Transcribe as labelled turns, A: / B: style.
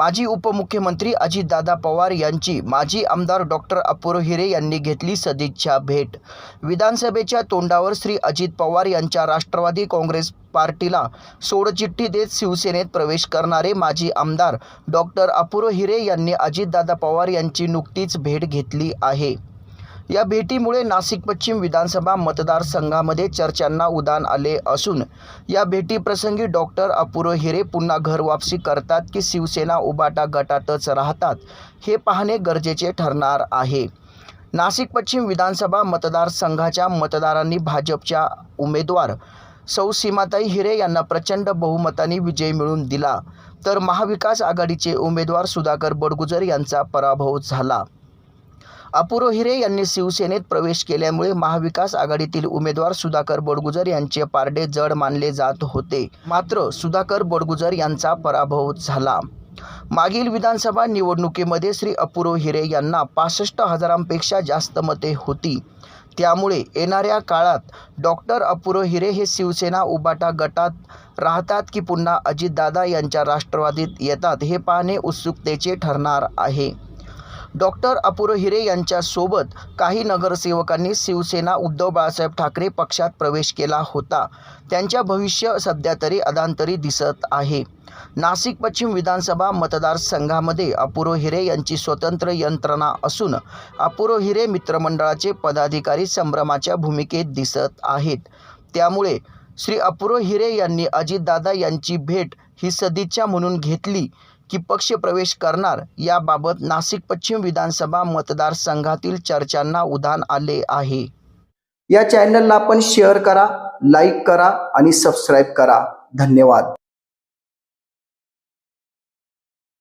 A: माजी उपमुख्यमंत्री अजितदादा पवार यांची माजी आमदार डॉक्टर अपूर्व हिरे यांनी घेतली सदिच्छा भेट. विधानसभेच्या तोंडावर श्री अजित पवार यांच्या राष्ट्रवादी काँग्रेस पार्टीला सोडचिठ्ठी देत शिवसेनेत प्रवेश करणारे माजी आमदार डॉक्टर अपूर्व हिरे यांनी अजितदादा पवार यांची नुकतीच भेट घेतली आहे. या भेटीमुळे नाशिक पश्चिम विधानसभा मतदारसंघामध्ये चर्चांना उदान आले असून या भेटीप्रसंगी डॉक्टर अपूर्व हिरे पुन्हा घर वापसी करतात की शिवसेना उबाटा गटातच राहतात हे पाहणे गरजेचे ठरणार आहे. नाशिक पश्चिम विधानसभा मतदारसंघाच्या मतदारांनी भाजपच्या उमेदवार सौ सीमाताई हिरे यांना प्रचंड बहुमताने विजय मिळवून दिला तर महाविकास आघाडीचे उमेदवार सुधाकर बडगुजर यांचा पराभव झाला. अपुरो हिरे यांनी शिवसेनेत प्रवेश केल्यामुळे महाविकास आघाडीतील उमेदवार सुधाकर बडगुजर यांचे पारडे जड मानले जात होते. मात्र सुधाकर बडगुजर यांचा पराभव झाला. मागील विधानसभा निवडणुकीमध्ये श्री अपुरो हिरे यांना पासष्ट हजारांपेक्षा जास्त मते होती. त्यामुळे येणाऱ्या काळात डॉक्टर अपुरो हिरे हे शिवसेना उबाटा गटात राहतात की पुन्हा अजितदादा यांच्या राष्ट्रवादीत येतात हे पाहणे उत्सुकतेचे ठरणार आहे. डॉक्टर अपुरो हिरे यांच्यासोबत काही नगरसेवकांनी शिवसेना उद्धव बाळासाहेब ठाकरे पक्षात प्रवेश केला होता. त्यांच्या भविष्य सध्या तरी अदांतरी दिसत आहे. नाशिक पश्चिम विधानसभा मतदारसंघामध्ये अपुरो हिरे यांची स्वतंत्र यंत्रणा असून अपुरो हिरे मित्रमंडळाचे पदाधिकारी संभ्रमाच्या भूमिकेत दिसत आहेत. त्यामुळे श्री अपुरो हिरे यांनी अजितदादा यांची भेट ही सदिच्छा म्हणून घेतली. की पक्ष प्रवेश करणार याबाबत नाशिक पश्चिम विधानसभा मतदारसंघातील चर्चांना उधाण आले आहे.
B: या चॅनलला आपण शेअर करा लाईक करा आणि सबस्क्राईब करा. धन्यवाद.